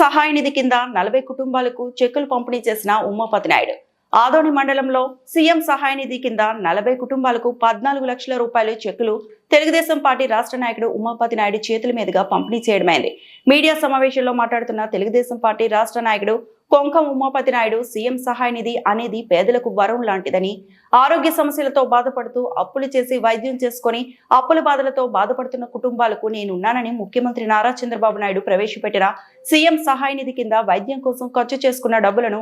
సహాయ నిధి కింద నలభై కుటుంబాలకు చెక్కులు పంపిణీ చేసిన ఉమాపతి నాయుడు ఆదోని మండలంలో సీఎం సహాయ నిధి కింద నలభై కుటుంబాలకు పద్నాలుగు లక్షల రూపాయలు చెక్కులు తెలుగుదేశం పార్టీ రాష్ట్ర నాయకుడు ఉమాపతి నాయుడు చేతుల మీదుగా పంపిణీ చేయడమైంది. మీడియా సమావేశంలో మాట్లాడుతున్న తెలుగుదేశం పార్టీ రాష్ట్ర నాయకుడు కొంకం ఉమాపతి నాయుడు సీఎం సహాయ నిధి అనేది పేదలకు వరం లాంటిదని ఆరోగ్య సమస్యలతో బాధపడుతూ అప్పులు చేసి వైద్యం చేసుకొని అప్పుల బాధలతో బాధపడుతున్న కుటుంబాలకు నేనున్నానని ముఖ్యమంత్రి నారా చంద్రబాబు నాయుడు ప్రవేశపెట్టిన సీఎం సహాయ నిధి కింద వైద్యం కోసం ఖర్చు చేసుకున్న డబ్బులను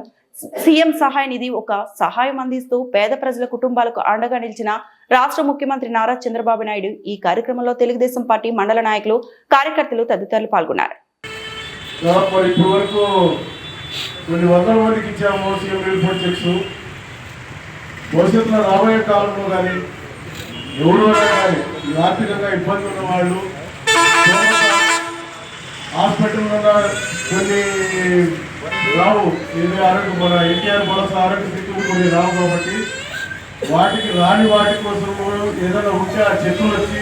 సీఎం సహాయ నిధి ఒక సహాయం అందిస్తూ పేద ప్రజల కుటుంబాలకు అండగా నిలిచిన రాష్ట్ర ముఖ్యమంత్రి నారా చంద్రబాబు నాయుడు ఈ కార్యక్రమంలో తెలుగుదేశం పార్టీ మండల నాయకులు కార్యకర్తలు తదితరులు పాల్గొన్నారు. కొన్ని వందల మందికి ఇచ్చాము సీఎం రిలీఫ్ చెక్స్. భవిష్యత్తులో రాబోయే కాలంలో కానీ ఎవరో కానీ ఆర్థికంగా ఇబ్బంది ఉన్న వాళ్ళు హాస్పిటల్ కొన్ని రావు ఇది ఆరోగ్య మన ఎన్టీఆర్ భరోసా ఆరోగ్య స్థితి కొన్ని రావు కాబట్టి వాటికి రాని వాటి కోసం ఏదైనా ఉంటే ఆ చెక్కులు వచ్చి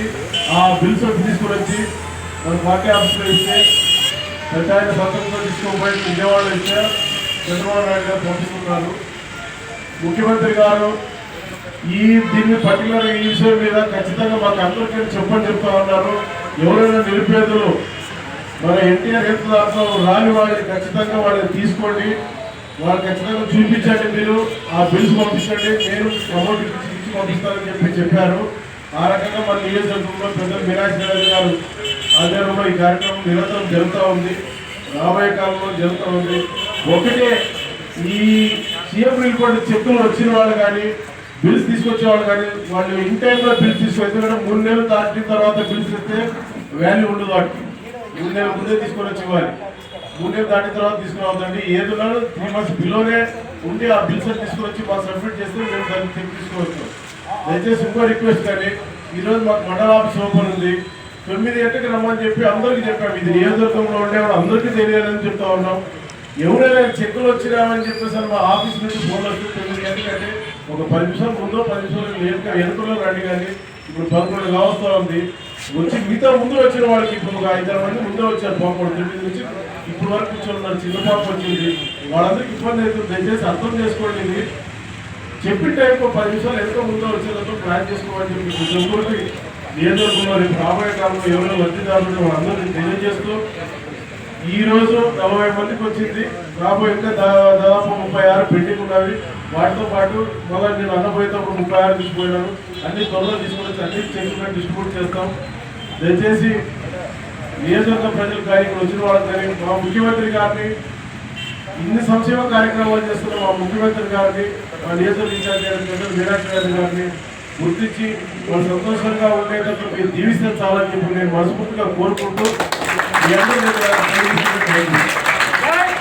ఆ బిల్స్ తీసుకుని వచ్చి మన పార్టీ ఆఫీస్లో ఇస్తే పెద్ద ఆయన సంతకంతో తీసుకోబోయి విజయవాడ ఇస్తే చంద్రబాబు నాయుడు గారు పంపిస్తున్నారు ముఖ్యమంత్రి గారు ఈ దీన్ని పర్టికులర్ ఈ విషయం మీద ఖచ్చితంగా మాకు అందరికీ చెప్పని చెప్తా ఉన్నారు. ఎవరైనా నిరుపేదలు మన ఎన్టీఆర్ హెల్త్ దాంట్లో రాని వాళ్ళని ఖచ్చితంగా వాళ్ళని తీసుకోండి. వాళ్ళు ఖచ్చితంగా చూపించండి మీరు ఆ బిల్స్ పంపించండి. నేను అమౌంట్ ఇచ్చి పంపిస్తానని చెప్పి చెప్పారు. ఆ రకంగా మన నియోజకవర్గంలో పెద్ద మీనాక్షి గారు గారు ఆధ్వర్యంలో ఈ కార్యక్రమం నిరంతరం జరుగుతూ ఉంది. రాబోయే కాలంలో జరుగుతూ ఉంది. ఒకటే ఈ సీఎం రిపోర్ట్ చెక్కులు వచ్చిన వాళ్ళు కానీ బిల్స్ తీసుకొచ్చే వాళ్ళు కానీ వాళ్ళు ఇన్ టైంలో బిల్స్ తీసుకో ఎందుకంటే మూడు నెలలు దాటిన తర్వాత బిల్స్ ఇస్తే వాల్యూ ఉండదు వాటికి. మూడు నెలల ముందే తీసుకొని వచ్చి ఇవ్వాలి మూడు నెలలు దాటిన తర్వాత తీసుకురావద్దండి ఏదో త్రీ మంత్స్ బిలోనే ఉండి ఆ బిల్స్ తీసుకొని వచ్చి మాకు సబ్మిట్ చేస్తే మేము దాన్ని తెప్పి తీసుకువస్తాం దయచేసి ఇంకో రిక్వెస్ట్ కానీ. ఈరోజు మాకు మండల ఆఫీస్ ఓపెన్ ఉంది. తొమ్మిది గంటలకు రమ్మని చెప్పి అందరికీ చెప్పాం. ఇది నియోజకవర్గంలో ఉండేవాడు అందరికీ తెలియాలని చెప్తా ఉన్నాం. ఎవరైనా చెక్కులు వచ్చినామని చెప్పేసి మా ఆఫీస్ నుంచి ఫోన్ వస్తుంది తొమ్మిది గంటకంటే ఒక పది నిమిషాలు ముందో పది నిమిషాలు వెనుక వెనుకలో రండి కానీ. ఇప్పుడు పదకొండు కావస్తా ఉంది. వచ్చి మిగతా ముందు వచ్చిన వాళ్ళకి ఇప్పుడు ఒక ఐదారు మంది ముందే వచ్చారు పాపం తొమ్మిది నుంచి. ఇప్పుడు వరకు కూర్చొని ఉన్నారు చిన్న పాప వచ్చింది. వాళ్ళందరికీ ఇబ్బంది అవుతుంది. దయచేసి అర్థం చేసుకోండి చెప్పిన టైంలో పది నిమిషాలు ఎంతో ముందో వచ్చేటట్టు ప్లాన్ చేసుకోమని చెప్పి ముగ్గురికి నియోజకవర్గంలో రేపు రాబోయే కాలంలో ఎవరైనా లబ్ధిదారులు వాళ్ళందరినీ తెలియజేస్తూ ఈరోజు నలభై మందికి వచ్చింది. రాబోయే ఇంకా దా- దాదాపు ముప్పై ఆరు పెండింగ్ ఉన్నవి. వాటితో పాటు మళ్ళీ నేను అన్నపోయేటప్పుడు ముప్పై ఆరు తీసుకుపోయినాను అన్ని త్వరలో తీసుకొని అన్ని చెక్కుగా డిస్ట్రిబ్యూట్ చేస్తాం. దయచేసి నియోజకవర్గ ప్రజలు కానీ ఇక్కడ వచ్చిన వాళ్ళకి కానీ మా ముఖ్యమంత్రి గారిని ఇన్ని సంక్షేమ కార్యక్రమాలు చేస్తున్న మా ముఖ్యమంత్రి గారిని మా నియోజకవర్గ ఇన్ఛార్జ్ గారిని మీనాక్షి గారి గారిని గుర్తించి వాళ్ళు సంతోషంగా ఉండేటట్టు మీరు జీవిస్తే చాలని చెప్పి నేను మనస్ఫూర్తిగా కోరుకుంటూ మీ అందరినీ